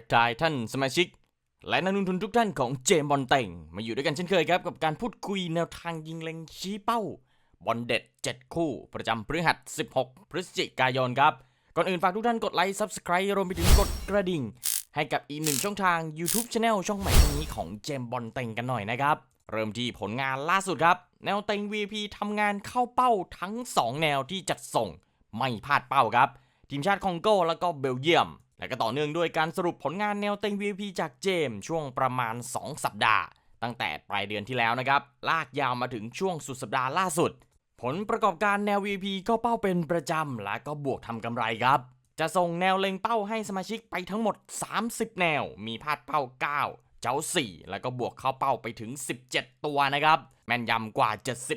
ทักทายท่านสมาชิก และนักลงทุนทุกท่านของเจมบอลเต่ง มาอยู่ด้วยกันเช่นเคยครับ กับการพูดคุยแนวทางยิงเล็งชี้เป้า บอลเด็ด 7 คู่ ประจำพฤหัส 16 พฤศจิกายนครับ ก่อนอื่นฝากทุกท่านกดไลค์ Subscribe รวมไปถึงกดกระดิ่ง ให้กับอีกหนึ่งช่องทาง YouTube Channel ช่องใหม่ตรงนี้ของเจมบอลเต่งกันหน่อยนะครับเริ่มที่ผลงานล่าสุดครับ แนวเต็ง VP ทำงานเข้าเป้าทั้ง 2 แนวที่จัดส่ง ไม่พลาดเป้าครับ ทีมชาติคองโกแล้วก็เบลเยียม และก็ต่อเนื่องด้วยการสรุปผลงานแนวเต็ง VP จากเจมส์ช่วงประมาณ 2 สัปดาห์ ตั้งแต่ปลายเดือนที่แล้วนะครับ ลากยาวมาถึงช่วงสุดสัปดาห์ล่าสุด ผลประกอบการแนว VP ก็เป้าเป็นประจำและก็บวกทำกำไรครับ จะส่งแนวเล็งเป้าให้สมาชิกไปทั้งหมด 30 แนว มีพลาดเป้า 9 เจ้า 4 แล้วก็บวกเข้าเป้าไปถึง 17 ตัวนะครับ แม่นยำกว่า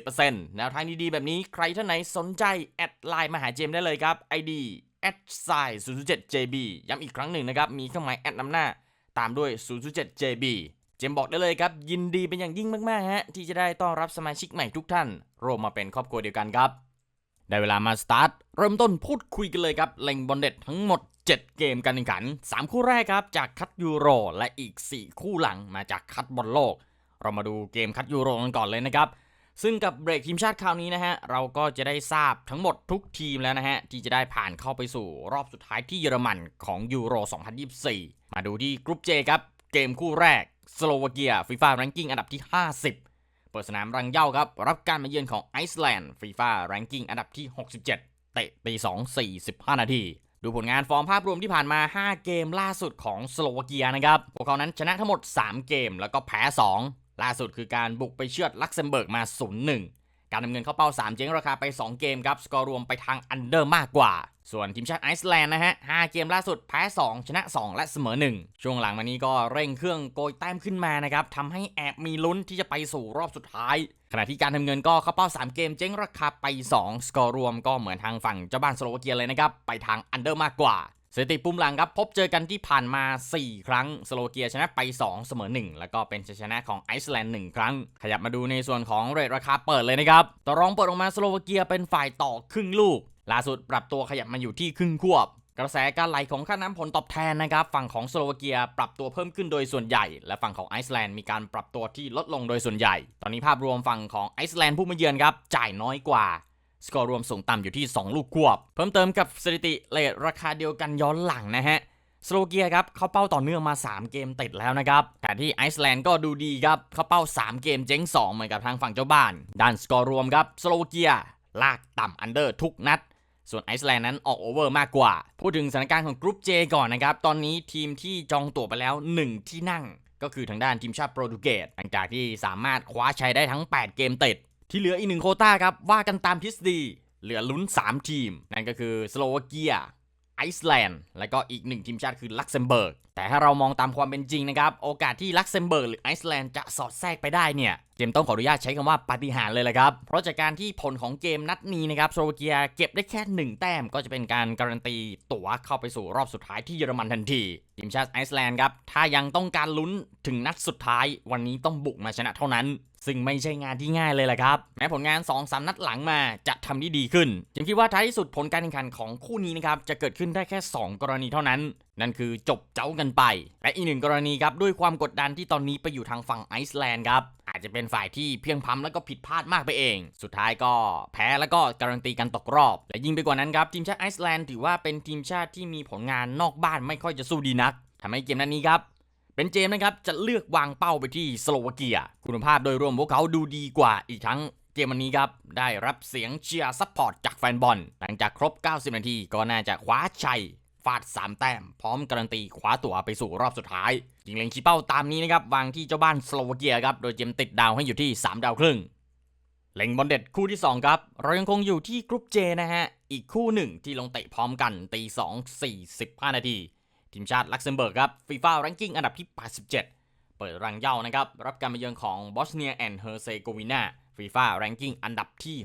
70%แนวทางดีๆแบบนี้ใครท่านไหนสนใจ แอดไลน์มาหาเจมส์ได้เลยครับ ID แอดไซน์0 7 JB ย้ำอีกครั้งหนึ่งนะครับ มีเครื่องหมายแอดนำหน้า ตามด้วย 007 JB เจมส์บอกได้เลยครับ ยินดีเป็นอย่างยิ่งมาก ๆ ฮะ ที่จะได้ต้อนรับสมาชิกใหม่ทุกท่าน รวมมาเป็นครอบครัวเดียวกันครับ ได้เวลามาสตาร์ท เริ่มต้นพูดคุยกันเลยครับเล็งบอลเด็ดทั้งหมด 7 เกมการแข่งขัน 3 คู่แรกครับ จากคัดยูโร และอีก 4 คู่หลังมาจากคัดบอลโลก เรามาดูเกมคัดยูโรกันก่อนเลยนะครับ ซึ่งกับเบรกทีมชาติคราวนี้นะฮะเราก็จะได้ทราบทั้งหมดทุกทีมแล้วนะฮะที่จะได้ผ่านเข้าไปสู่รอบสุดท้ายที่เยอรมันของยูโร 2024 มาดูที่กรุ๊ป J ครับ เกมคู่แรกสโลวาเกียฟีฟ่าแรงกิ้งอันดับที่ 50 เปิดสนามรังเย่าครับ รับการมาเยือนของไอซ์แลนด์ฟีฟ่าแรงกิ้งอันดับที่ 67 เตะตี2 45 นาทีดูผลงานฟอร์มภาพรวมที่ผ่านมา 5 เกมล่าสุดของสโลวาเกียนะครับ พวกเขานั้นชนะทั้งหมด 3 เกมแล้วก็แพ้ 2 ล่าสุดคือการบุกไปเชือดลักเซมเบิร์กมา 0-1 การดำเนินเข้าเป้า 3 เจ๊งราคาไป 2 เกมครับ สกอร์รวมไปทางอันเดอร์มากกว่า ส่วนทีมชาติไอซ์แลนด์นะฮะ 5 เกมล่าสุดแพ้ 2 ชนะ 2 และเสมอ 1 ช่วงหลังมานี้ก็เร่งเครื่องโกยแต้มขึ้นมานะครับทำให้แอบมีลุ้นที่จะไปสู่รอบสุดท้าย ขณะที่การทำเงินก็เข้าเป้า 3 เกมเจ๊งราคาไป 2 สกอร์รวมก็เหมือนทางฝั่งเจ้าบ้านสโลวาเกียเลยนะครับไปทางอันเดอร์มากกว่า สถิติปุ่มหลังครับ พบเจอกันที่ผ่านมา 4 ครั้ง สโลวาเกียชนะไป 2 เสมอ 1 แล้วก็เป็นชัยชนะของไอซ์แลนด์ 1 ครั้ง ขยับมาดูในส่วนของเรทราคาเปิดเลยนะครับต่อรองเปิดออกมาสโลวาเกียเป็นฝ่ายต่อครึ่งลูก ล่าสุดปรับตัวขยับมาอยู่ที่ครึ่งควบกระแสการไหลของค่าน้ำผลตอบแทนนะครับ ฝั่งของสโลวาเกียปรับตัวเพิ่มขึ้นโดยส่วนใหญ่ และฝั่งของไอซ์แลนด์มีการปรับตัวที่ลดลงโดยส่วนใหญ่ ตอนนี้ภาพรวมฝั่งของไอซ์แลนด์ผู้มาเยือนครับจ่ายน้อยกว่า สกอร์รวมสูงต่ำอยู่ที่ 2 ลูกควบ เพิ่มเติมกับสถิติเลทราคาเดียวกันย้อนหลังนะฮะสโลเกียครับเข้าเป้าต่อเนื่องมา 3 เกมติดแล้วนะครับแต่ที่ไอซ์แลนด์ก็ดูดีครับเข้าเป้า 3 เกมเจ๊ง 2 เหมือนกับทางฝั่งเจ้าบ้าน ด้านสกอร์รวมครับสโลเกียลากต่ำอันเดอร์ทุกนัด ส่วนไอซ์แลนด์นั้นออกโอเวอร์มากกว่า พูดถึงสถานการณ์ของกรุ๊ป J ก่อนนะครับ ตอนนี้ทีมที่จองตั๋วไปแล้ว 1 ที่นั่ง ก็คือทางด้านทีมชาติโปรตุเกสหลังจากที่สามารถคว้าชัยได้ทั้ง 8 เกมติด ที่เหลืออีกหนึ่งโคต้าครับ ว่ากันตามทฤษฎี เหลือลุ้น 3 ทีม นั่นก็คือสโลวาเกียไอซ์แลนด์และก็อีกหนึ่งทีมชาติคือลักเซมเบิร์กแต่ถ้าเรามองตามความเป็นจริงนะครับ โอกาสที่ลักเซมเบิร์กหรือไอซ์แลนด์จะสอดแทรกไปได้เนี่ยเจมต้องขออนุญาตใช้คำว่าปาฏิหาริย์เลยแหละครับ เพราะจากการที่ผลของเกมนัดนี้นะครับสโลวาเกียเก็บได้แค่ 1 แต้มก็จะเป็นการการันตีตั๋วเข้าไปสู่รอบสุดท้ายที่เยอรมันทันที ทีมชาติไอซ์แลนด์ครับ ถ้ายังต้องการลุ้นถึงนัดสุดท้าย วันนี้ต้องบุกมาชนะเท่านั้นซึ่งไม่ใช่งานที่ง่ายเลยแหละครับ แม้ผลงาน2 3นัดหลังมาจะทำได้ดีขึ้นจึงคิดว่าท้ายที่สุดผลการแข่งขันของคู่นี้นะครับจะเกิดขึ้นได้แค่ 2 กรณีเท่านั้น นั่นคือจบเจ้ากันไป และอีกหนึ่งกรณีครับด้วยความกดดันที่ตอนนี้ไปอยู่ทางฝั่งไอซ์แลนด์ครับ อาจจะเป็นฝ่ายที่เพียงพล้ำแล้วก็ผิดพลาดมากไปเอง สุดท้ายก็แพ้แล้วก็การันตีกันตกรอบ และยิ่งไปกว่านั้นครับทีมชาติไอซ์แลนด์ถือว่าเป็นทีมชาติที่มีผลงานนอกบ้านไม่ค่อยจะสู้ดีนักทำให้เกมนัดนี้ครับเป็นเจมนะครับจะเลือกวางเป้าไปที่สโลวาเกีย คุณภาพโดยรวมพวกเขาดูดีกว่าอีกทั้งเกมวันนี้ครับ ได้รับเสียงเชียร์ซัพพอร์ตจากแฟนบอล หลังจากครบ 90 นาทีก็น่าจะคว้าชัย ฟาด 3 แต้ม พร้อมการันตีคว้าตั๋วไปสู่รอบสุดท้าย ยิงเล็งชี้เป้าตามนี้นะครับ วางที่เจ้าบ้านสโลวาเกียครับ โดยเจมส์ติดดาวให้อยู่ที่ 3 ดาวครึ่ง เล็งบอลเด็ดคู่ที่ 2 ครับ เรายังคงอยู่ที่กรุ๊ปเจนะฮะ อีกคู่หนึ่งที่ลงเตะพร้อมกันตี2 45นาทีทีมชาติลักเซมเบิร์กครับฟีฟ่าแรงกิ้งอันดับที่ 87 เปิดรังเย่านะครับรับการมาเยือนของบอสเนียแอนด์เฮอร์เซโกวีนา ฟีฟ่าแรงกิ้งอันดับที่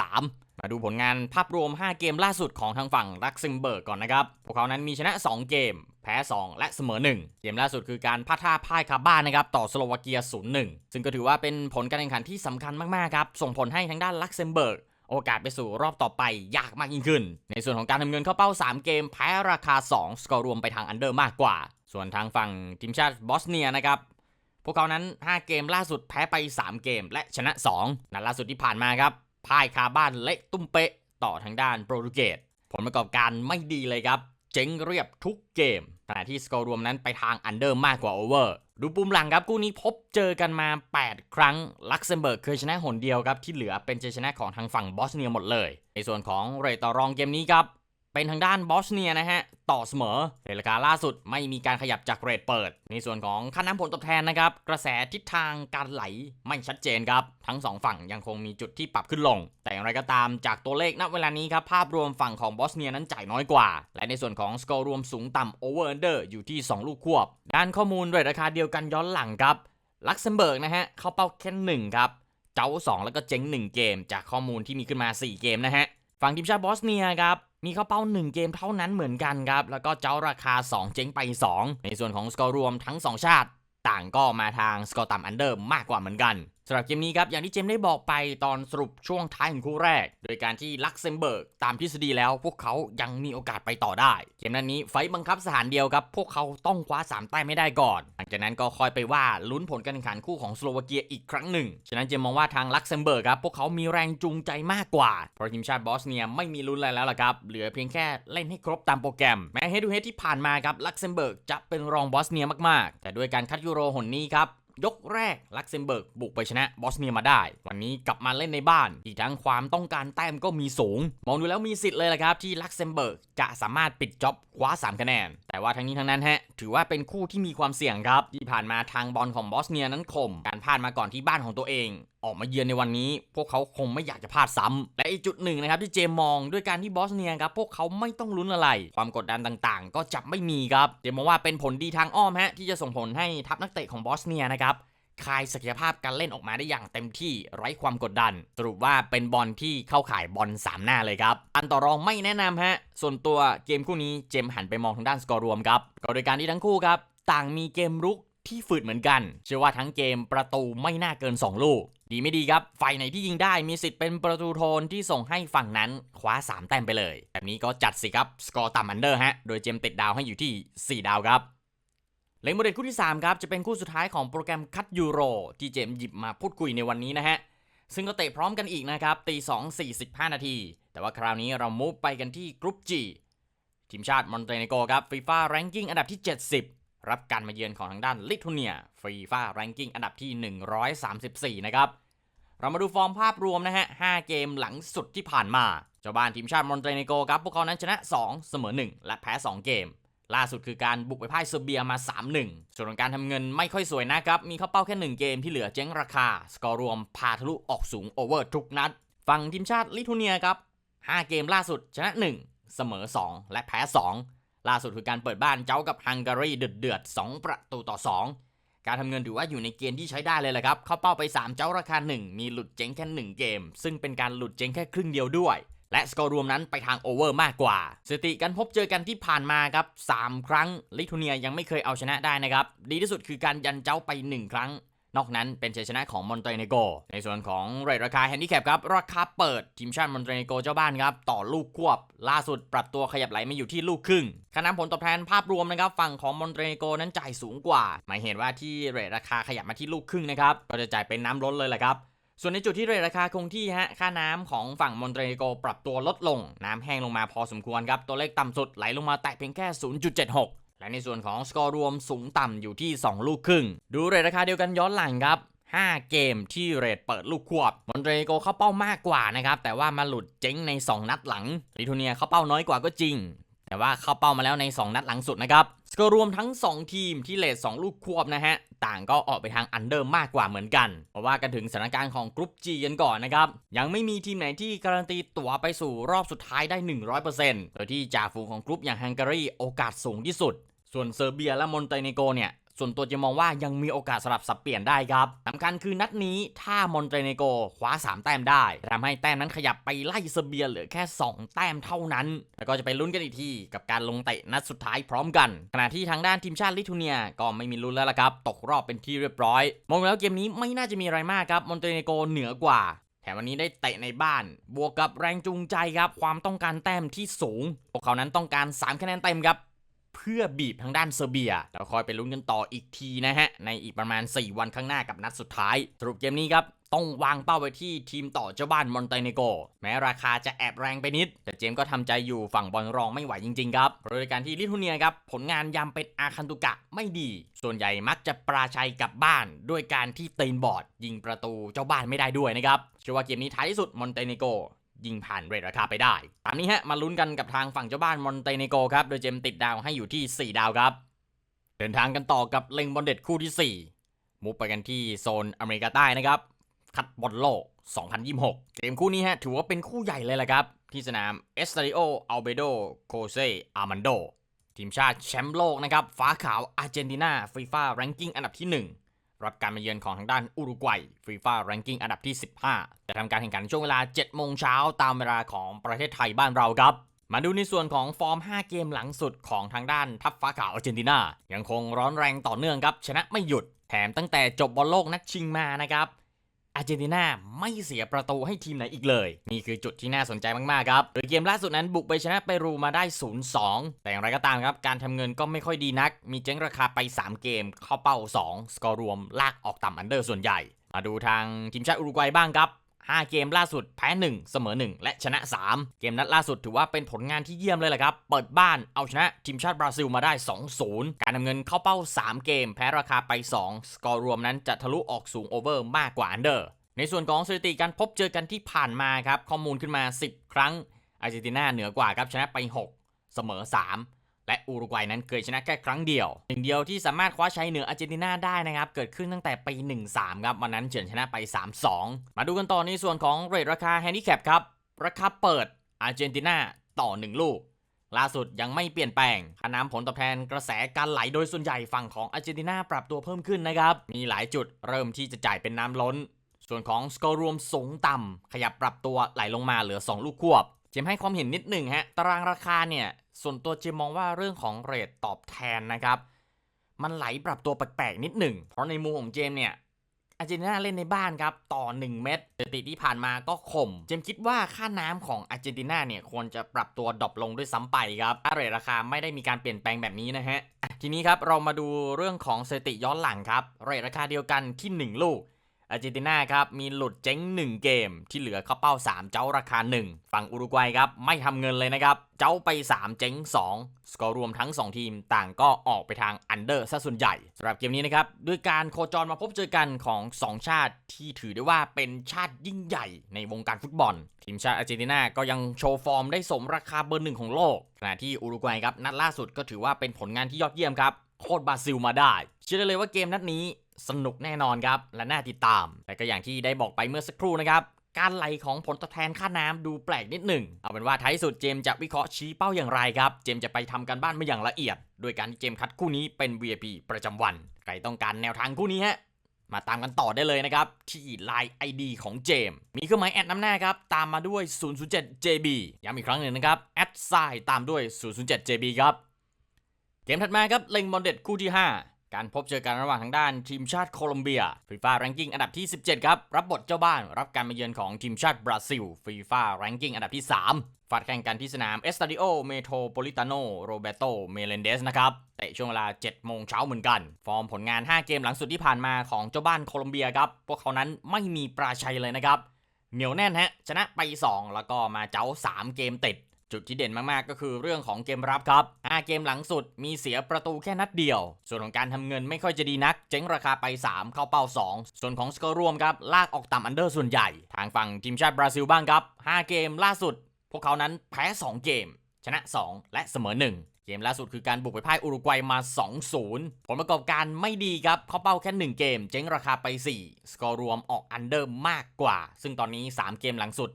63 มาดูผลงานภาพรวม 5 เกมล่าสุดของทางฝั่งลักเซมเบิร์กก่อนนะครับ พวกเขานั้นมีชนะ 2 เกม แพ้ 2 และเสมอ 1 เกมล่าสุดคือการพลาดท่าพ่ายคาบ้านนะครับ ต่อสโลวาเกีย 0-1 ซึ่งก็ถือว่าเป็นผลการแข่งขันที่สำคัญมากๆครับ ส่งผลให้ทางด้านลักเซมเบิร์กโอกาสไปสู่รอบต่อไปยากมากยิ่งขึ้น ในส่วนของการทำเงินเข้าเป้า 3 เกม แพ้ราคา 2 สกอร์รวมไปทางอันเดอร์มากกว่า ส่วนทางฝั่งทีมชาติบอสเนียนะครับ วกเขานั้น 5 เกมล่าสุดแพ้ไป 3 เกมและชนะ 2 นัดล่าสุดที่ผ่านมาครับพ่ายคาบ้านเละตุ้มเป๊ะต่อทางด้านโปรตุเกสผลประกอบการไม่ดีเลยครับ เจ๊งเรียบทุกเกมขณะที่สกอร์รวมนั้นไปทางอันเดอร์มากกว่าโอเวอร์ดูปุ่มหลังครับคู่นี้พบเจอกันมา 8 ครั้งลักเซมเบิร์กเคยชนะหนเดียวครับ ที่เหลือเป็นชัยชนะของทางฝั่งบอสเนียหมดเลย ในส่วนของเรทต่อรองเกมนี้ครับ เป็นทางด้านบอสเนียนะฮะ ต่อเสมอเรทราคาล่าสุดไม่มีการขยับจากเรทเปิด ในส่วนของค่าน้ำผลตอบแทนนะครับ กระแสทิศทางการไหลไม่ชัดเจนครับ ทั้งสองฝั่งยังคงมีจุดที่ปรับขึ้นลง แต่อย่างไรก็ตามจากตัวเลขณเวลานี้ครับ ภาพรวมฝั่งของบอสเนียนั้นจ่ายน้อยกว่า และในส่วนของสกอร์รวมสูงต่ำโอเวอร์เดอร์อยู่ที่ 2 ลูกควบ ด้านข้อมูลเรทราคาเดียวกันย้อนหลังครับลักเซมเบิร์กนะฮะเข้าเป้าแค่หนึ่งครับเจ้า2 แล้วก็เจ๊ง1 เกม จากข้อมูลที่มีขึ้นมา 4 เกมนะฮะฝั่งทีมชาติบอสเนียครับ มีเข้าเป้า 1 เกมเท่านั้นเหมือนกันครับ แล้วก็เจ้าราคา 2 เจ๊งไป 2 ในส่วนของสกอร์รวมทั้ง 2 ชาติ ต่างก็มาทางสกอร์ต่ำอันเดอร์มากกว่าเหมือนกัน สำหรับเกมนี้ครับ อย่างที่เจมได้บอกไปตอนสรุปช่วงท้ายของคู่แรก โดยการที่ลักเซมเบิร์กตามทฤษฎีแล้วพวกเขายังมีโอกาสไปต่อได้ เกมนั้นนี้ไฟบังคับสถานเดียวครับ พวกเขาต้องคว้า 3 แต้มไม่ได้ก่อน หลังจากนั้นก็คอยไปว่าลุ้นผลการแข่งขันคู่ของสโลวาเกียอีกครั้งหนึ่ง ฉะนั้นเจมมองว่าทางลักเซมเบิร์กครับพวกเขามีแรงจูงใจมากกว่า เพราะทีมชาติบอสเนียไม่มีลุ้นอะไรแล้วล่ะครับ เหลือเพียงแค่เล่นให้ครบตามโปรแกรม แม้เฮดูเฮดที่ผ่านมาครับลักเซมเบิร์กจะเป็นรองบอสเนียมากๆ แต่ด้วยการคัดยูโรหนนี้ครับ ยกแรกลักเซมเบิร์กบุกไปชนะบอสเนียมาได้ วันนี้กลับมาเล่นในบ้าน อีกทั้งความต้องการแต้มก็มีสูง มองดูแล้วมีสิทธิ์เลยละครับที่ลักเซมเบิร์กจะสามารถปิดจ็อบคว้า 3 คะแนน แต่ว่าทั้งนี้ทั้งนั้นฮะถือว่าเป็นคู่ที่มีความเสี่ยงครับ ที่ผ่านมาทางบอลของบอสเนียนั้นคม การพลาดมาก่อนที่บ้านของตัวเองออกมาเยือนในวันนี้ พวกเขาคงไม่อยากจะพลาดซ้ำและอีกจุดหนึ่งนะครับที่เจมมองด้วยการที่บอสเนียครับพวกเขาไม่ต้องลุ้นอะไร ความกดดันต่างๆ ก็จะไม่มีครับเจมมองว่าเป็นผลดีทางอ้อมฮะที่จะส่งผลให้ทัพนักเตะของบอสเนียนะครับคายศักยภาพการเล่นออกมาได้อย่างเต็มที่ไร้ความกดดัน สรุปว่าเป็นบอลที่เข้าข่ายบอล3 หน้าเลยครับ อันต่อรองไม่แนะนำฮะ ส่วนตัวเกมคู่นี้เจมหันไปมองทางด้านสกอร์รวมครับ ก็โดยการที่ทั้งคู่ครับ ต่างมีเกมรุก ที่ฝืดเหมือนกัน เชื่อว่าทั้งเกมประตูไม่น่าเกิน 2 ลูก ดีไม่ดีครับ ฝ่ายไหนที่ยิงได้มีสิทธิ์เป็นประตูโทนที่ส่งให้ฝั่งนั้นคว้า 3 แต้มไปเลย แบบนี้ก็จัดสิครับ สกอร์ต่ำอันเดอร์ฮะ โดยเจมติดดาวให้อยู่ที่ 4 ดาวครับเลงโมเดลคู่ที่ 3 ครับ จะเป็นคู่สุดท้ายของโปรแกรมคัดยูโรที่เจมหยิบมาพูดคุยในวันนี้นะฮะ ซึ่งก็เตะพร้อมกันอีกนะครับตี2 45นาที แต่ว่าคราวนี้เรามูฟไปกันที่กรุ๊ป G ทีมชาติมอนเตเนโกครับฟีฟ่าแรงกิ้งอันดับที่ 70 รับการมาเยือนของทางด้านลิทัวเนียฟีฟ่าแรงกิ้งอันดับที่ 134 นะครับ เรามาดูฟอร์มภาพรวมนะฮะ 5 เกมหลังสุดที่ผ่านมา เจ้าบ้านทีมชาติมอนเตเนโกครับ พวกเขานั้นชนะ 2 เสมอ 1 และแพ้ 2 เกม ล่าสุดคือการบุกไปพ่ายเซอร์เบียมา 3-1 ส่วนของการทำเงินไม่ค่อยสวยนะครับ มีเข้าเป้าแค่ 1 เกมที่เหลือเจ๊งราคา สกอร์รวมพาทะลุออกสูงโอเวอร์ทุกนัด ฝั่งทีมชาติลิทัวเนียครับ 5 เกมล่าสุดชนะ 1 เสมอ 2 และแพ้ 2 ล่าสุดคือการเปิดบ้านเจ้ากับฮังการีเดือดๆ2ประตูต่อ 2 การทำเงินถือว่าอยู่ในเกณฑ์ที่ใช้ได้เลยแหละครับ เข้าเป้าไป 3 เจ้าราคา 1 มีหลุดเจ๊งแค่ 1 เกม ซึ่งเป็นการหลุดเจ๊งแค่ครึ่งเดียวด้วย และสกอร์รวมนั้นไปทางโอเวอร์มากกว่า สถิติการพบเจอกันที่ผ่านมาครับ 3 ครั้งลิทัวเนียยังไม่เคยเอาชนะได้นะครับ ดีที่สุดคือการยันเจ้าไป 1 ครั้ง นอกนั้นเป็นชัยชนะของมอนเตเนโก ในส่วนของเรทราคาแฮนดิแคปครับ ราคาเปิดทีมชาติมอนเตเนโกเจ้าบ้านครับ ต่อลูกควบ ล่าสุดปรับตัวขยับไหลมาอยู่ที่ลูกครึ่งคะแนนผลตอบแทนภาพรวมนะครับ ฝั่งของมอนเตเนโกนั้นจ่ายสูงกว่า หมายเห็นว่าที่เรทราคาขยับมาที่ลูกครึ่งนะครับ ก็จะจ่ายเป็นน้ำล้นเลยแหละครับส่วนในจุดที่เรทราคาคงที่ฮะ ค่าน้ำของฝั่งมอนเตเนโกปรับตัวลดลง น้ำแห้งลงมาพอสมควรครับ ตัวเลขต่ำสุดไหลลงมาแตะเพียงแค่ 0.76 และในส่วนของสกอร์รวมสูงต่ำอยู่ที่ 2 ลูกครึ่ง ดูเรทราคาเดียวกันย้อนหลังครับ 5 เกมที่เรทเปิดลูกควบ มอนเตโกเข้าเป้ามากกว่านะครับ แต่ว่ามาหลุดเจ๊งใน 2 นัดหลังลิทัวเนียเข้าเป้าน้อยกว่าก็จริง แต่ว่าเข้าเป้ามาแล้วใน 2 นัดหลังสุดนะครับสกอร์รวมทั้ง 2 ทีมที่เลท2ลูกควบนะฮะ ต่างก็ออกไปทางอันเดอร์มากกว่าเหมือนกัน เพราะว่ากันถึงสถานการณ์ของกรุ๊ป G กันก่อนนะครับ ยังไม่มีทีมไหนที่การันตีตั๋วไปสู่รอบสุดท้ายได้ 100%โดยที่จ่าฝูงของกรุ๊ปอย่างฮังการีโอกาสสูงที่สุด ส่วนเซอร์เบียและมอนเตเนโกเนี่ย ส่วนตัวจะมองว่ายังมีโอกาสสลับสับเปลี่ยนได้ครับสำคัญคือนัดนี้ถ้ามอนเตเนโกคว้า 3 แต้มได้ทำให้แต้มนั้นขยับไปไล่เซเบียเหลือแค่ 2 แต้มเท่านั้น แล้วก็จะไปลุ้นกันอีกทีกับการลงเตะนัดสุดท้ายพร้อมกัน ขณะที่ทางด้านทีมชาติลิทัวเนียก็ไม่มีลุ้นแล้วละครับ ตกรอบเป็นที่เรียบร้อย มองแล้วเกมนี้ไม่น่าจะมีอะไรมากครับมอนเตเนโกเหนือกว่าแถมวันนี้ได้เตะในบ้าน บวกกับแรงจูงใจครับ ความต้องการแต้มที่สูง พวกเขานั้นต้องการ 3 คะแนนเต็มครับ เพื่อบีบทางด้านเซอร์เบียแล้วคอยไปลุ้นกันต่ออีกทีนะฮะ ในอีกประมาณ 4 วันข้างหน้ากับนัดสุดท้าย สรุปเกมนี้ครับต้องวางเป้าไว้ที่ทีมต่อเจ้าบ้านมอนเตเนโก แม้ราคาจะแอบแรงไปนิด แต่เจมก็ทำใจอยู่ฝั่งบอลรองไม่ไหวจริงๆครับโดยการที่ลิทัวเนียครับ ผลงานยำเป็นอาคันตุกะไม่ดี ส่วนใหญ่มักจะปราชัยกับบ้าน ด้วยการที่เตนบอร์ดยิงประตูเจ้าบ้านไม่ได้ด้วยนะครับเชื่อว่าเกมนี้ท้ายที่สุดมอนเตเนโก ยิงผ่านเรทราคาไปได้ ตามนี้ฮะ มาลุ้นกันกับทางฝั่งเจ้าบ้านมอนเตเนโกครับ โดยเจมติดดาวให้อยู่ที่ 4 ดาวครับ เดินทางกันต่อกับเล็งบอลเด็ดคู่ที่ 4 มุกไปกันที่โซนอเมริกาใต้นะครับ คัดบอลโลก 2026 เกมคู่นี้ฮะ ถือว่าเป็นคู่ใหญ่เลยแหละครับ ที่สนามเอสตาริโออัลเบโดโคเซอามันโดทีมชาติแชมป์โลกนะครับฟ้าขาวอาร์เจนตินาฟีฟ่าแรงกิ้งอันดับที่ 1 รับการมาเยือนของทางด้านอุรุกวัยฟีฟ่าแรงกิ้งอันดับที่ 15 จะทำการแข่งขันช่วงเวลา 7 โมงเช้าตามเวลาของประเทศไทยบ้านเราครับ มาดูในส่วนของฟอร์ม 5 เกมหลังสุดของทางด้านทัพฟ้าขาวอาร์เจนตินา ยังคงร้อนแรงต่อเนื่องครับ ชนะไม่หยุด แถมตั้งแต่จบบอลโลกนัดชิงมานะครับ อาร์เจนตินาไม่เสียประตูให้ทีมไหนอีกเลย นี่คือจุดที่น่าสนใจมาก ๆ ครับ โดยเกมล่าสุดนั้นบุกไปชนะเปรูมาได้ 0-2 แต่อย่างไรก็ตามครับ การทำเงินก็ไม่ค่อยดีนัก มีเจ๊งราคาไป 3 เกม เข้าเป้า 2 สกอร์รวมลากออกต่ำอันเดอร์ส่วนใหญ่ มาดูทางทีมชาติอุรุกวัยบ้างครับ 5 เกมล่าสุดแพ้ 1 เสมอ 1 และชนะ 3 เกมนัดล่าสุดถือว่าเป็นผลงานที่เยี่ยมเลยแหละครับ เปิดบ้านเอาชนะทีมชาติบราซิลมาได้ 2-0 การทำเงินเข้าเป้า 3 เกม แพ้ราคาไป 2 สกอร์รวมนั้นจะทะลุออกสูงโอเวอร์มากกว่าอันเดอร์ ในส่วนของสถิติการพบเจอกันที่ผ่านมาครับข้อมูลขึ้นมา 10 ครั้งอาร์เจนตินาเหนือกว่าครับชนะไป 6 เสมอ 3 และอุรุกวัยนั้นเคยชนะแค่ครั้งเดียวหนึ่งเดียวที่สามารถคว้าชัยเหนืออาร์เจนตินาได้นะครับ เกิดขึ้นตั้งแต่ปี 13 ครับ วันนั้นเฉือนชนะไป 3-2 มาดูกันต่อในส่วนของเรทราคาแฮนดิแคปครับ ราคาเปิดอาร์เจนตินาต่อ 1 ลูก ล่าสุดยังไม่เปลี่ยนแปลงค่าน้ำผลตอบแทนกระแสการไหลโดยส่วนใหญ่ฝั่งของอาร์เจนตินาปรับตัวเพิ่มขึ้นนะครับ มีหลายจุดเริ่มที่จะจ่ายเป็นน้ำล้น ส่วนของสกอร์รวมสูงต่ำขยับปรับตัวไหลลงมาเหลือ 2 ลูกควบ มให้ความเห็นนิดหนึ่งฮะ ตารางราคาเนี่ย ส่วนตัวเจมมองว่าเรื่องของเรทตอบแทนนะครับ มันไหลปรับตัวแปลกๆนิดหนึ่ง เพราะในมุมของเจมเนี่ยอาร์เจนตินาเล่นในบ้านครับ ต่อ 1 เม็ดสถิติที่ผ่านมาก็ข่ม เจมคิดว่าค่าน้ำของอาร์เจนตินาเนี่ย ควรจะปรับตัวดรอปลงด้วยซ้ำไปครับถ้าเรทราคาไม่ได้มีการเปลี่ยนแปลงแบบนี้นะฮะอะทีนี้ครับเรามาดูเรื่องของสถิติย้อนหลังครับ เรทราคาเดียวกันที่ 1 ลูก อาร์เจนตินาครับมีหลุดเจ๊ง 1 เกมที่เหลือเข้าเป้า 3 เจ้าราคา 1 ฝั่งอุรุกวัยครับไม่ทำเงินเลยนะครับ เจ้าไป 3 เจ๊ง 2 สกอร์รวมทั้ง 2 ทีมต่างก็ออกไปทางอันเดอร์ซะส่วนใหญ่สำหรับเกมนี้นะครับ ด้วยการโคจรมาพบเจอกันของ 2 ชาติที่ถือได้ว่าเป็นชาติยิ่งใหญ่ในวงการฟุตบอล ทีมชาติอาร์เจนตินาก็ยังโชว์ฟอร์มได้สมราคาเบอร์หนึ่งของโลกขณะที่อุรุกวัยครับนัดล่าสุดก็ถือว่าเป็นผลงานที่ยอดเยี่ยมครับโคตรบราซิลมาได้ เชื่อได้เลยว่าเกมนัดนี้ สนุกแน่นอนครับ และน่าติดตาม แต่ก็อย่างที่ได้บอกไปเมื่อสักครู่นะครับ การไหลของผลตอบแทนค่าน้ำดูแปลกนิดหนึ่ง เอาเป็นว่าท้ายสุดเจมส์จะวิเคราะห์ชี้เป้าอย่างไรครับ เจมส์จะไปทำการบ้านมาอย่างละเอียด โดยการที่เจมส์คัดคู่นี้เป็น VIP ประจำวัน ใครต้องการแนวทางคู่นี้ฮะมาตามกันต่อได้เลยนะครับ ที่ Line ID ของเจมส์มีเครื่องหมายแอดน้ำหน้าครับ ตามมาด้วย 007 JB ย้ำอีกครั้งหนึ่งนะครับแอดไซตามด้วย 007 JB ครับ เกมถัดมาครับเล็งบอลเด็ดคู่ที่ 5 การพบเจอกันระหว่างทางด้านทีมชาติโคลอมเบียฟีฟ่าแรงกิ้งอันดับที่ 17 ครับ รับบทเจ้าบ้านรับการมาเยือนของทีมชาติบราซิลฟีฟ่าแรงกิ้งอันดับที่ 3ฟาดแข่งกันที่สนามเอสตาดิโอเมโทรโพลิตาโนโรเบโตเมเลนเดสนะครับเตะช่วงเวลา 7 โมงเช้าเหมือนกัน ฟอร์มผลงาน 5 เกมหลังสุดที่ผ่านมาของเจ้าบ้านโคลอมเบียครับพวกเขานั้นไม่มีปราชัยเลยนะครับเหนียวแน่นฮะชนะไป 2 แล้วก็มาเจ้า 3 เกมติด จุดที่เด่นมากๆก็คือเรื่องของเกมรับครับ5เกมหลังสุดมีเสียประตูแค่นัดเดียว ส่วนของการทำเงินไม่ค่อยจะดีนัก เจ๊งราคาไป 3 เข้าเป้า 2 ส่วนของสกอร์รวมครับ ลากออกต่ำอันเดอร์ส่วนใหญ่ ทางฝั่งทีมชาติบราซิลบ้างครับ 5 เกมล่าสุด พวกเขานั้นแพ้ 2 เกม ชนะ 2 และเสมอ 1เกมล่าสุดคือการบุกไปพ่ายอุรุกวัยมา 2-0 ผลประกอบการไม่ดีครับเข้าเป้าแค่ 1 เกม เจ๊งราคาไป 4 สกอร์รวมออกอันเดอร์มากกว่า ซึ่งตอนนี้ 3 เกมหลังสุด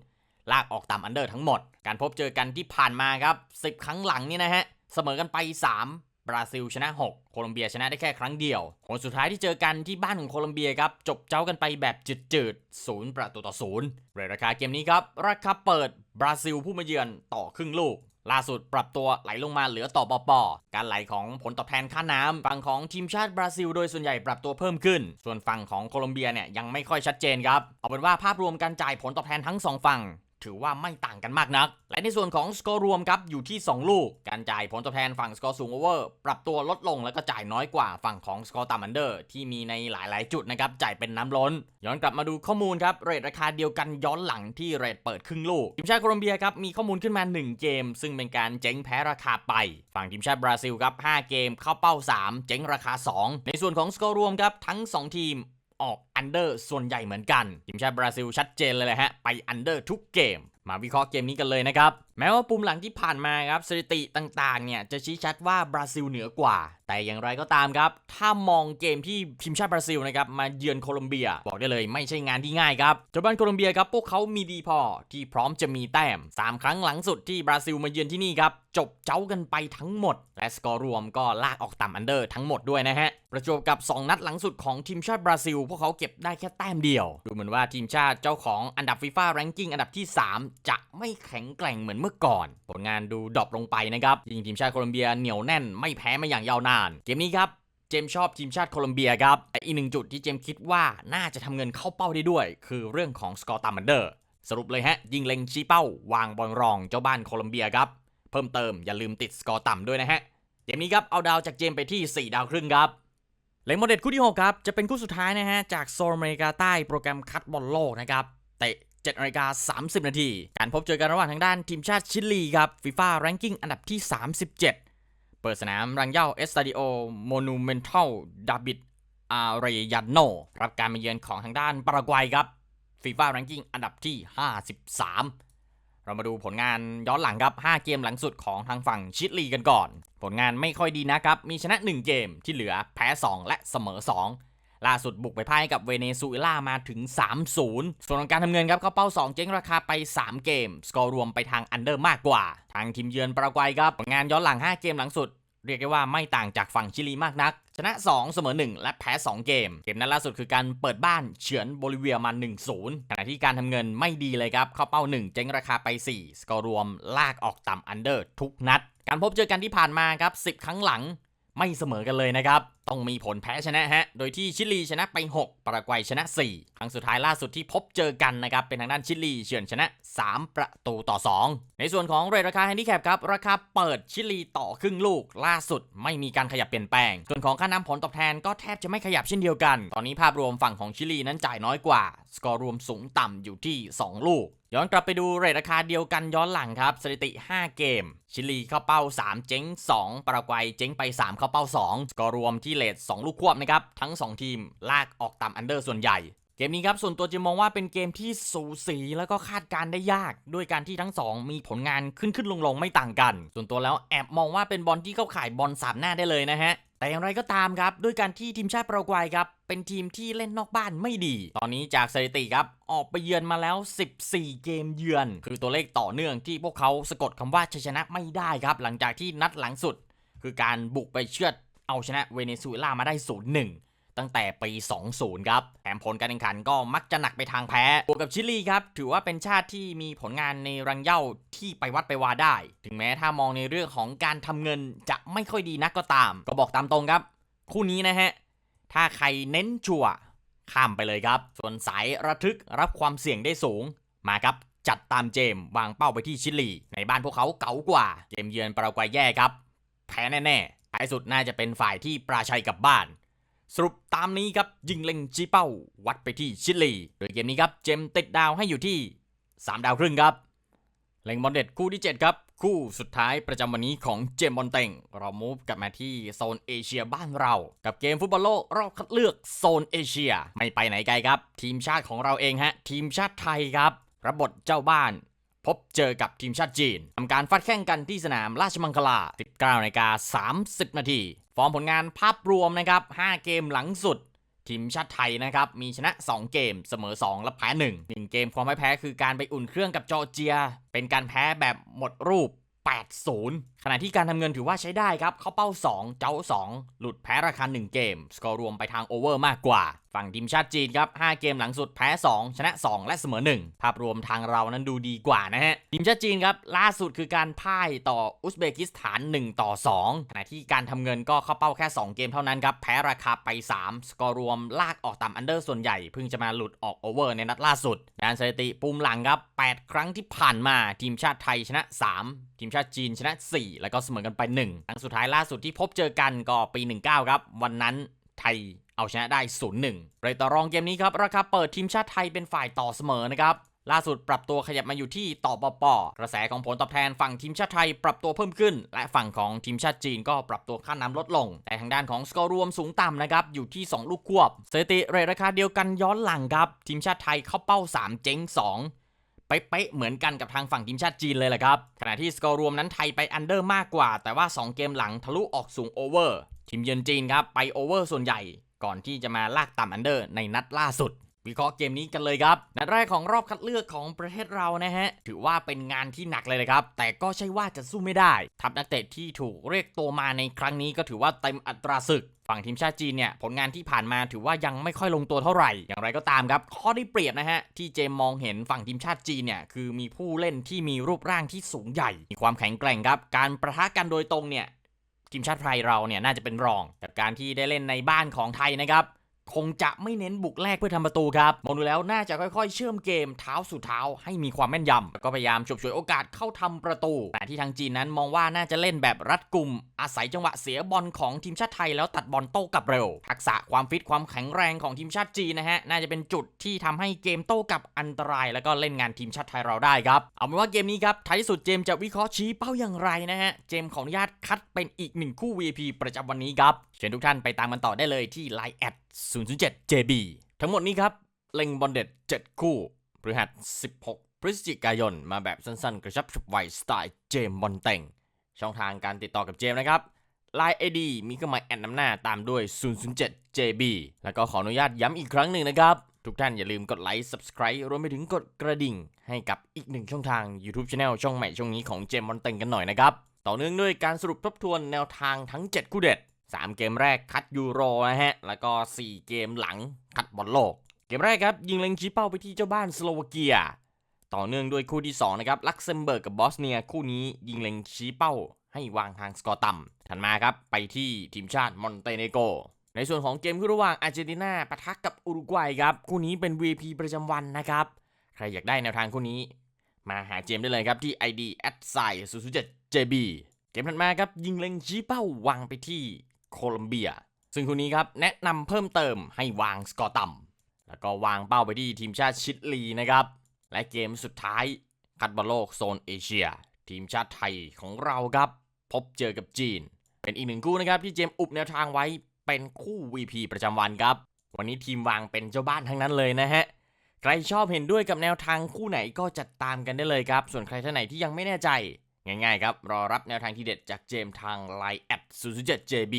ลากออกต่ำอันเดอร์ทั้งหมด การพบเจอกันที่ผ่านมาครับ 10 ครั้งหลังนี่นะฮะ เสมอกันไป 3 บราซิลชนะ 6 โคลอมเบียชนะได้แค่ครั้งเดียวผลสุดท้ายที่เจอกันที่บ้านของโคลอมเบียครับ จบเจ้ากันไปแบบจืดๆศูนย์ประตูต่อศูนย์เรทราคาเกมนี้ครับ ราคาเปิดบราซิลผู้มาเยือนต่อครึ่งลูกล่าสุดปรับตัวไหลลงมาเหลือต่อปอปอการไหลของผลตอบแทนค่าน้ำฝั่งของทีมชาติบราซิลโดยส่วนใหญ่ปรับตัวเพิ่มขึ้น ส่วนฝั่งของโคลอมเบียเนี่ยยังไม่ค่อยชัดเจนครับ เอาเป็นว่าภาพรวมการจ่ายผลตอบแทนทั้งสองฝั่ง ถือว่าไม่ต่างกันมากนัก และในส่วนของสกอร์รวมครับอยู่ที่ 2 ลูก การจ่ายผลตอบแทนฝั่งสกอร์สูงโอเวอร์ปรับตัวลดลงแล้วก็จ่ายน้อยกว่าฝั่งของสกอร์ต่ำอันเดอร์ที่มีในหลายๆ จุดนะครับจ่ายเป็นน้ำล้น ย้อนกลับมาดูข้อมูลครับเรทราคาเดียวกันย้อนหลังที่เรทเปิดครึ่งลูกทีมชาติโคลอมเบียครับมีข้อมูลขึ้นมา 1 เกม ซึ่งเป็นการเจ๊งแพ้ราคาไป ฝั่งทีมชาติบราซิลครับ5เกมเข้าเป้า 3 เจ๊งราคา 2 ในส่วนของสกอร์รวมครับทั้ง 2 ทีม ออกอันเดอร์ส่วนใหญ่เหมือนกันทีมชาติบราซิลชัดเจนเลยแหละฮะไปอันเดอร์ทุกเกม มาวิเคราะห์เกมนี้กันเลยนะครับแม้ว่าปุ่มหลังที่ผ่านมาครับสถิติต่างๆเนี่ยจะชี้ชัดว่าบราซิลเหนือกว่า แต่อย่างไรก็ตามครับ ถ้ามองเกมที่ทีมชาติบราซิลนะครับมาเยือนโคลอมเบีย บอกได้เลยไม่ใช่งานที่ง่ายครับเจ้าบ้านโคลอมเบียครับพวกเขามีดีพอที่พร้อมจะมีแต้ม 3 ครั้งหลังสุดที่บราซิลมาเยือนที่นี่ครับจบเจ้ากันไปทั้งหมด และสกอร์รวมก็ลากออกต่ำอันเดอร์ทั้งหมดด้วยนะฮะประจวบกับ 2 นัดหลังสุดของทีมชาติบราซิล พวกเขาเก็บได้แค่แต้มเดียว ดูเหมือนว่าทีมชาติเจ้าของอันดับฟีฟ่าแรงกิ้งอันดับที่ 3 จะไม่แข็งแกร่งเหมือนเมื่อก่อน ผลงานดูดรอปลงไปนะครับยิงทีมชาติโคลอมเบียเหนียวแน่นไม่แพ้มาอย่างยาวนาน เกมนี้ครับเจมชอบทีมชาติโคลอมเบียครับแต่อีกหนึ่งจุดที่เจมคิดว่าน่าจะทำเงินเข้าเป้าได้ด้วย คือเรื่องของสกอร์ตามอันเดอร์ สรุปเลยฮะ ยิงเล็งชี้เป้า วางบอลรองเจ้าบ้านโคลอมเบียครับ เพิ่มเติมอย่าลืมติดสกอร์ต่ำด้วยนะฮะ เกมนี้ครับ เอาดาวจากเจมไปที่ 4 ดาวครึ่งครับเลงโมเดลคู่ที่ 6 ครับ จะเป็นคู่สุดท้ายนะฮะ จากโซนอเมริกาใต้โปรแกรมคัดบอลโลกนะครับ 7นาฬิกา30 นาที การพบเจอกันระหว่างทางด้านทีมชาติชิลีครับฟีฟ่าแรงกิ้งอันดับที่ 37 เปิดสนามรังเย่าเอสตาดิโอโมนูเมนทัลดาบิดอารยันโนรับการมาเยือนของทางด้านปารากวัยครับฟีฟ่าแรงกิ้งอันดับที่ 53 เรามาดูผลงานย้อนหลังครับ 5 เกมหลังสุดของทางฝั่งชิลีกันก่อน ผลงานไม่ค่อยดีนะครับ มีชนะ 1 เกมที่เหลือแพ้ 2 และเสมอ 2 ล่าสุดบุกไปพ่ายกับเวเนซุเอลามาถึง 3-0 ส่วนของการทำเงินครับเข้าเป้า 2 เจ๊งราคาไป 3 เกม สกอร์รวมไปทางอันเดอร์มากกว่า ทางทีมเยือนปารากวัยครับผลงานย้อนหลัง 5 เกมหลังสุด เรียกได้ว่าไม่ต่างจากฝั่งชิลีมากนัก ชนะ 2 เสมอ 1 และแพ้ 2 เกม เกมนั้นล่าสุดคือการเปิดบ้านเฉือนโบลิเวียมา 1-0 ขณะที่การทำเงินไม่ดีเลยครับเข้าเป้า 1 เจ๊งราคาไป 4 สกอร์รวมลากออกต่ำอันเดอร์ทุกนัด การพบเจอกันที่ผ่านมาครับ10 ครั้งหลังไม่เสมอกันเลยนะครับ ต้องมีผลแพ้ชนะฮะ โดยที่ชิลีชนะไป 6 ปารากวัยชนะ 4 ครั้งสุดท้ายล่าสุดที่พบเจอกันนะครับ เป็นทางด้านชิลีเฉือนชนะ 3 ประตูต่อ 2 ในส่วนของเรทราคาแฮนดิแคปครับ ราคาเปิดชิลีต่อครึ่งลูก ล่าสุดไม่มีการขยับเปลี่ยนแปลง ส่วนของค่าน้ำผลตอบแทนก็แทบจะไม่ขยับเช่นเดียวกัน ตอนนี้ภาพรวมฝั่งของชิลีนั้นจ่ายน้อยกว่า สกอร์รวมสูงต่ำอยู่ที่ 2 ลูกย้อนกลับไปดูเรทราคาเดียวกันย้อนหลังครับ สถิติ 5 เกม ชิลีเข้าเป้า 3 เจ๊ง 2 ปารากวัยเจ๊งไป 3 เข้าเป้า 2 สกอร์รวมที่เลท2ลูกควบนะครับทั้ง 2 ทีมลากออกตามอันเดอร์ส่วนใหญ่เกมนี้ครับส่วนตัวจะมองว่าเป็นเกมที่สูสีแล้วก็คาดการณ์ได้ยากด้วยการที่ทั้ง 2 มีผลงานขึ้นขึ้นลงลงไม่ต่างกัน ส่วนตัวแล้วแอบมองว่าเป็นบอลที่เข้าข่ายบอลสามหน้าได้เลยนะฮะแต่อย่างไรก็ตามครับ ด้วยการที่ทีมชาติปรากวัยครับ เป็นทีมที่เล่นนอกบ้านไม่ดี ตอนนี้จากสถิติครับ ออกไปเยือนมาแล้ว 14 เกมเยือน คือตัวเลขต่อเนื่องที่พวกเขาสะกดคำว่าชัยชนะไม่ได้ครับ หลังจากที่นัดหลังสุด คือการบุกไปเชือด เอาชนะเวเนซุเอลามาได้ 0-1 ตั้งแต่ปี 20 ครับแถมผลการแข่งขันก็มักจะหนักไปทางแพ้บวกกับชิลีครับ ถือว่าเป็นชาติที่มีผลงานในรังเย้าที่ไปวัดไปวาได้ ถึงแม้ถ้ามองในเรื่องของการทำเงินจะไม่ค่อยดีนักก็ตาม ก็บอกตามตรงครับ คู่นี้นะฮะ ถ้าใครเน้นชัวร์ข้ามไปเลยครับ ส่วนสายระทึกรับความเสี่ยงได้สูง มาครับจัดตามเจมส์วางเป้าไปที่ชิลี ในบ้านพวกเขาเก๋ากว่า เกมเยือนปารากวัยแย่ครับ แพ้แน่ ๆ ท้ายสุดน่าจะเป็นฝ่ายที่ปราชัยกับบ้าน สรุปตามนี้ครับยิงเล็งจีเป้า วัดไปที่ชิลี โดยเกมนี้ครับเจมติดดาวให้อยู่ที่ 3 ดาวครึ่งครับเล็งบอลเด็ดคู่ที่ 7 ครับ คู่สุดท้ายประจำวันนี้ของเจมบอลเต็ง เรามูฟกลับมาที่โซนเอเชียบ้านเรา กับเกมฟุตบอลโลกรอบคัดเลือกโซนเอเชีย ไม่ไปไหนไกลครับ ทีมชาติของเราเองฮะ ทีมชาติไทยครับ รับบทเจ้าบ้าน พบเจอกับทีมชาติจีนทำการฟัดแข่งกันที่สนามราชมังคลา 19นาฬิกา30 นาที ฟอร์มผลงานภาพรวมนะครับ 5 เกมหลังสุด ทีมชาติไทยนะครับ มีชนะ 2 เกม เสมอ 2 และแพ้ 1 1 เกมความไม่แพ้คือการไปอุ่นเครื่องกับจอร์เจีย เป็นการแพ้แบบหมดรูป 8-0 ขณะที่การทำเงินถือว่าใช้ได้ครับ เข้าเป้า 2 เจ้า 2 หลุดแพ้ราคา 1 เกม สกอร์รวมไปทางโอเวอร์มากกว่า ฝั่งทีมชาติจีนครับ 5 เกมหลังสุดแพ้ 2 ชนะ 2 และเสมอ 1 ภาพรวมทางเรานั้นดูดีกว่านะฮะ ทีมชาติจีนครับ ล่าสุดคือการพ่ายต่ออุซเบกิสถาน 1 ต่อ 2 ขณะที่การทำเงินก็เข้าเป้าแค่ 2 เกมเท่านั้นครับ แพ้ราคาไป 3 สกอร์รวมลากออกต่ำอันเดอร์ส่วนใหญ่เพิ่งจะมาหลุดออกโอเวอร์ในนัดล่าสุดด้านสถิติปุ่มหลังครับ8ครั้งที่ผ่านมาทีมชาติไทยชนะ 3 ทีมชาติจีนชนะ 4แล้วก็เสมอกันไป 1 ครั้งสุดท้ายล่าสุดที่พบเจอกันก็ปี 19 ครับ วันนั้นไทยเอาชนะได้ 0-1เลยต่อรองเกมนี้ครับ ราคาเปิดทีมชาติไทยเป็นฝ่ายต่อเสมอนะครับล่าสุดปรับตัวขยับมาอยู่ที่ต่อปอปอกระแสของผลตอบแทนฝั่งทีมชาติไทยปรับตัวเพิ่มขึ้น และฝั่งของทีมชาติจีนก็ปรับตัวค่าน้ำลดลง แต่ทางด้านของสกอร์รวมสูงต่ำนะครับ อยู่ที่ 2 ลูกควบสถิติเรทราคาเดียวกันย้อนหลังครับ ทีมชาติไทยเข้าเป้า 3 เจ๊ง 2 เป๊ะๆเหมือนกันกับทางฝั่งทีมชาติจีนเลยแหละครับขณะที่สกอร์รวมนั้นไทยไปอันเดอร์มากกว่า แต่ว่า 2 เกมหลังทะลุออกสูงโอเวอร์ทีมเยือนจีนครับไปโอเวอร์ส่วนใหญ่ก่อนที่จะมาลากต่ำอันเดอร์ในนัดล่าสุด วิเคราะห์เกมนี้กันเลยครับ นัดแรกของรอบคัดเลือกของประเทศเรานะฮะ ถือว่าเป็นงานที่หนักเลยนะครับ แต่ก็ใช่ว่าจะสู้ไม่ได้ ทัพนักเตะที่ถูกเรียกตัวมาในครั้งนี้ก็ถือว่าเต็มอัตราศึก ฝั่งทีมชาติจีนเนี่ย ผลงานที่ผ่านมาถือว่ายังไม่ค่อยลงตัวเท่าไหร่ อย่างไรก็ตามครับ ข้อได้เปรียบนะฮะ ที่เจมมองเห็นฝั่งทีมชาติจีนเนี่ย คือมีผู้เล่นที่มีรูปร่างที่สูงใหญ่ มีความแข็งแกร่งครับ การประทะกันโดยตรงเนี่ย ทีมชาติไทยเราเนี่ยน่าจะเป็นรองกับการที่ได้เล่นในบ้านของไทยนะครับ คงจะไม่เน้นบุกแรกเพื่อทำประตูครับมองดูแล้วน่าจะค่อยๆ เชื่อมเกมเท้าสู่เท้าให้มีความแม่นยำแล้วก็พยายามฉกฉวยโอกาสเข้าทำประตู แต่ที่ทางจีนนั้นมองว่าน่าจะเล่นแบบรัดกุมอาศัยจังหวะเสียบอลของทีมชาติไทยแล้วตัดบอลโต้กลับเร็ว ทักษะความฟิตความแข็งแรงของทีมชาติจีนนะฮะน่าจะเป็นจุดที่ทำให้เกมโต้กลับอันตราย แล้วก็เล่นงานทีมชาติไทยเราได้ครับเอาเป็นว่าเกมนี้ครับท้ายที่สุดเจมส์จะวิเคราะห์ชี้เป้าอย่างไรนะฮะเจมส์ขออนุญาตคัดเป็นอีกหนึ่งคู่ VIP ประจำวันนี้ครับ ชิญทุกท่านไปตามกันต่อได้เลยที่ Line แอด007 JB ทั้งหมดนี้ครับเล็งบอลเด็ด 7 คู่พฤหัส 16 พฤศจิกายน มาแบบสั้นๆ กระชับฉับไวสไตล์เจมบอลเต็งช่องทางการติดต่อกับเจมนะครับ Line ID มีเครื่องหมายแอดนำหน้าตามด้วย 007 JB แล้วก็ขออนุญาตย้ำอีกครั้งหนึ่งนะครับ ทุกท่านอย่าลืมกดไลค์ Subscribe รวมไปถึงกดกระดิ่ง ให้กับอีกหนึ่งช่องทาง YouTube Channel ช่องใหม่ช่องนี้ของเจมบอลเต็งกันหน่อยนะครับต่อเนื่องด้วยการสรุปทบทวนแนวทางทั้ง 7 คู่เด็ด 3 เกมแรกคัดยูโรนะฮะ แล้วก็ 4 เกมหลังคัดบอลโลก เกมแรกครับ ยิงเล็งชี้เป้าไปที่เจ้าบ้านสโลวาเกีย ต่อเนื่องด้วยคู่ที่ 2 นะครับ ลักเซมเบิร์กกับบอสเนียคู่นี้ยิงเล็งชี้เป้า ให้วางทางสกอร์ต่ำถัดมาครับไปที่ทีมชาติมอนเตเนโกในส่วนของเกมคู่ระหว่างอาร์เจนตินาปะทะกับอุรุกวัยครับ คู่นี้เป็น VP ประจำวันนะครับ ใครอยากได้แนวทางคู่นี้ มาหาเจมได้เลยครับที่ ID at s i 007 JB เกมถัดมาครับยิงเล็งชี้เป้าวางไปที่ โคลัมเบีย ซึ่งคู่นี้ครับแนะนำเพิ่มเติมให้วางสกอร์ต่ำแล้วก็วางเป้าไปที่ทีมชาติชิลีนะครับ และเกมสุดท้ายคัดบอลโลกโซนเอเชีย ทีมชาติไทยของเราครับ พบเจอกับจีน เป็นอีกหนึ่งคู่นะครับที่เจมส์อุบแนวทางไว้เป็นคู่ VP ประจำวันครับ วันนี้ทีมวางเป็นเจ้าบ้านทั้งนั้นเลยนะฮะใครชอบเห็นด้วยกับแนวทางคู่ไหนก็จัดตามกันได้เลยครับ ส่วนใครท่านไหนที่ยังไม่แน่ใจ ง่ายๆครับ รอรับแนวทางที่เด็ดจากเจมส์ทาง Line แอด0 7 JB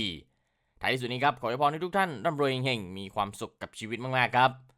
ท้ายที่สุดนี้ครับ ขอให้พรให้ทุกท่านร่ำรวยเฮงๆมีความสุขกับชีวิตมากๆครับ